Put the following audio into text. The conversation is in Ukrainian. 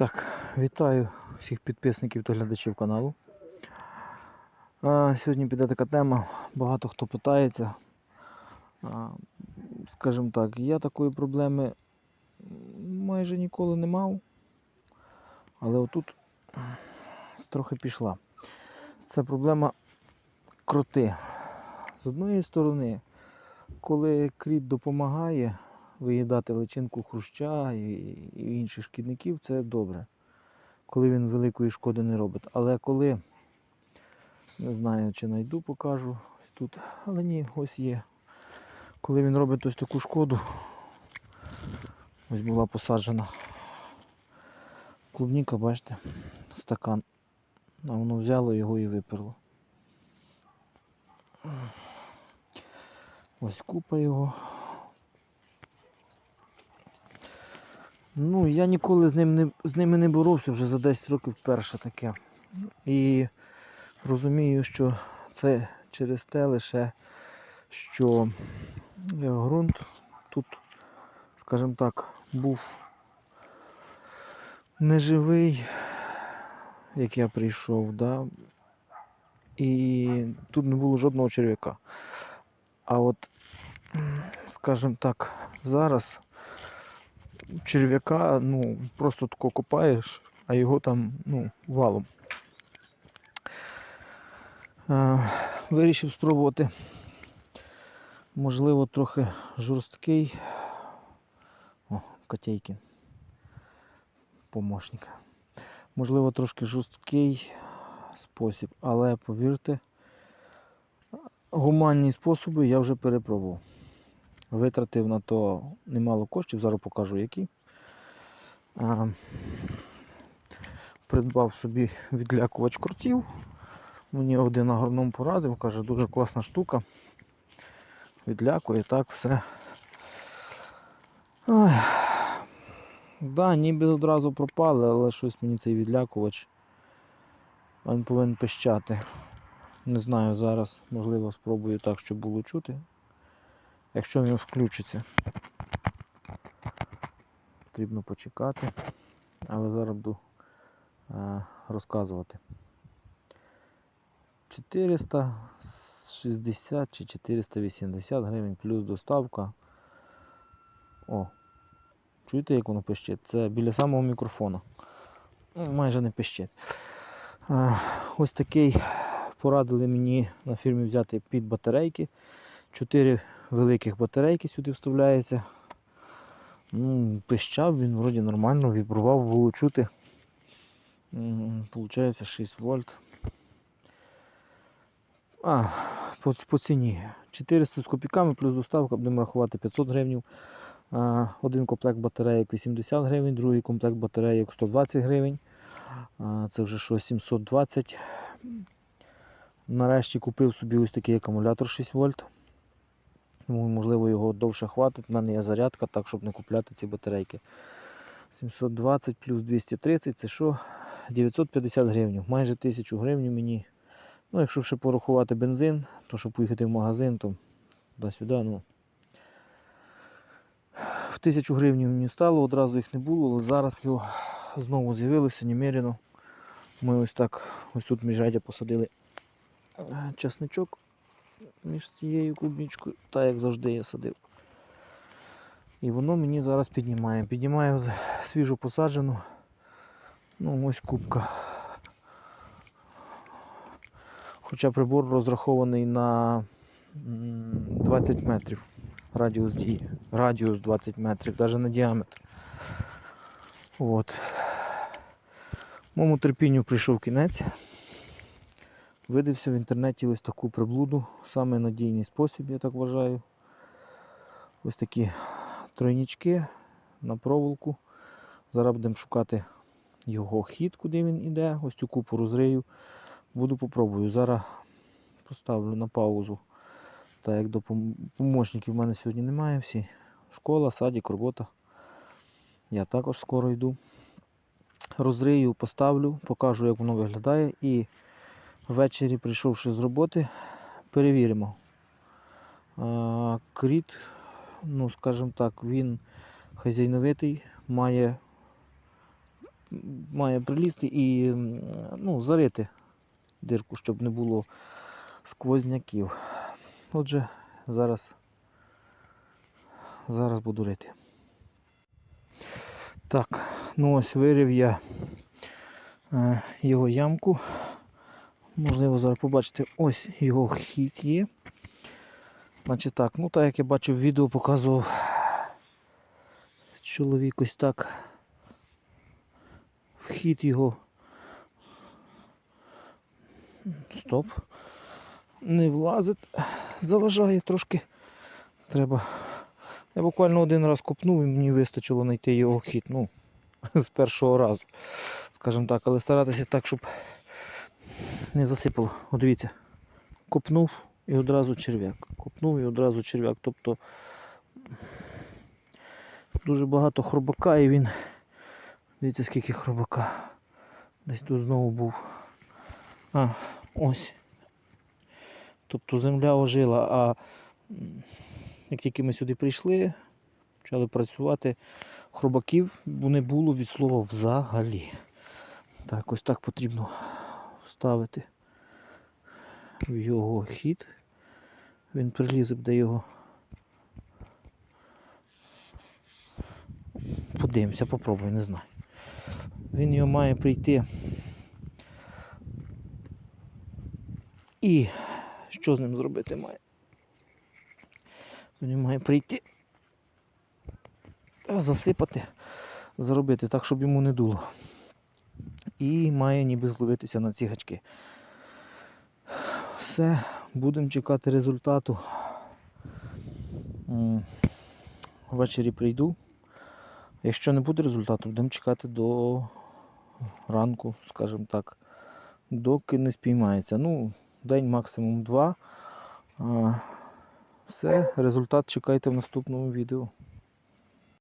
Так, вітаю всіх підписників та глядачів каналу. Сьогодні піде така тема. Багато хто питається. Скажімо так, я такої проблеми майже ніколи не мав. Але отут трохи пішла. Це проблема кроти. З одної сторони, коли кріт допомагає виїдати личинку хруща і, інших шкідників, це добре. Коли він великої шкоди не робить. Але коли, не знаю, чи знайду, покажу тут. Але ні, ось є. Коли він робить ось таку шкоду, ось була посаджена клубніка, бачите, стакан. А воно взяло його і виперло. Ось купа його. Ну, я ніколи з, ним не, з ними не боровся, вже за 10 років вперше таке. І розумію, що це через те лише, що е, ґрунт тут, скажімо так, був неживий, як я прийшов, да? і тут не було жодного черв'яка. А от, скажімо так, зараз черв'яка, ну, просто тако копаєш, а його там, ну, валом. Е, вирішив спробувати, можливо, трохи жорсткий. О, Котейкін. Помощник. Можливо, трошки жорсткий спосіб, але повірте, гуманні способи я вже перепробував. Витратив на то немало коштів, зараз покажу які. Придбав собі відлякувач крутів. Мені один агроном порадив, каже, дуже класна штука. Відлякує, так, все. Ой. Да, ніби одразу пропали, але щось мені цей відлякувач. Він повинен пищати. Не знаю зараз, можливо, спробую так, щоб було чути. Якщо він включиться. Потрібно почекати. Але зараз буду е, розказувати. 460 чи 480 гривень плюс доставка. О, чуєте, як воно пищить? Це біля самого мікрофона. Ну, Майже не пищить. Е, ось такий порадили мені на фірмі взяти під батарейки. 4 великих батарейки сюди вставляється. Ну, пищав він вроді нормально, вібрував, було чути. Получається 6 вольт. А, по, по ціні. 400 з копійками плюс доставка, будемо рахувати 500 гривень. Один комплект батарейок 80 гривень, другий комплект батарейок 120 гривень. Це вже що 720. Нарешті купив собі ось такий акумулятор 6 вольт. Можливо, його довше хватить. У мене є зарядка, так, щоб не купляти ці батарейки. 720 плюс 230 це що? 950 гривень. Майже 1000 гривень мені. Ну, якщо ще порахувати бензин, то щоб поїхати в магазин, то туди-сюди, ну. В 1000 гривень мені стало, одразу їх не було, але зараз його знову з'явилося немерено. Ми ось так, ось тут міжрядя посадили е, часничок між цією клубничкою, так як завжди я садив. І воно мені зараз піднімає. Піднімає свіжо посаджену. Ну ось кубка. Хоча прибор розрахований на 20 метрів радіус дії. Радіус 20 метрів, навіть на діаметр. От. Моєму терпінню прийшов кінець. Видився в інтернеті ось таку приблуду, саме надійний спосіб, я так вважаю. Ось такі тройнічки на проволоку. Зараз будемо шукати його хід, куди він іде. Ось цю купу розрию. Буду попробую. Зараз поставлю на паузу. Так як допом- помощників в мене сьогодні немає всі. Школа, садик, робота. Я також скоро йду. Розрию, поставлю, покажу, як воно виглядає і Ввечері, прийшовши з роботи, перевіримо. Кріт, ну, скажімо так, він хазяйновитий, має має прилізти і ну, зарити дирку, щоб не було сквозняків. Отже, зараз, зараз буду рити. Так, ну ось вирив я е, його ямку. Можливо, зараз побачите, ось його хід є. Значить так, ну так як я бачив відео, показував чоловік ось так. Вхід його. Стоп. Не влазить. Заважає трошки. Треба. Я буквально один раз копнув і мені вистачило знайти його хід. Ну, з першого разу. Скажімо так, але старатися так, щоб не засипало. От дивіться. Копнув і одразу черв'як. Копнув і одразу черв'як. Тобто дуже багато хробака і він. Дивіться скільки хробака. Десь тут знову був. А, ось. Тобто земля ожила, а як тільки ми сюди прийшли, почали працювати, хробаків не було від слова взагалі. Так, ось так потрібно вставити в його хід. Він прилізе, де його. Подивимося, попробуй, не знаю. Він його має прийти. І що з ним зробити має? Він має прийти. Засипати, зробити так, щоб йому не дуло. І має ніби зловитися на ці гачки. Все, будемо чекати результату. Ввечері прийду. Якщо не буде результату, будемо чекати до ранку, скажімо так, доки не спіймається. Ну, день максимум два. Все, результат чекайте в наступному відео.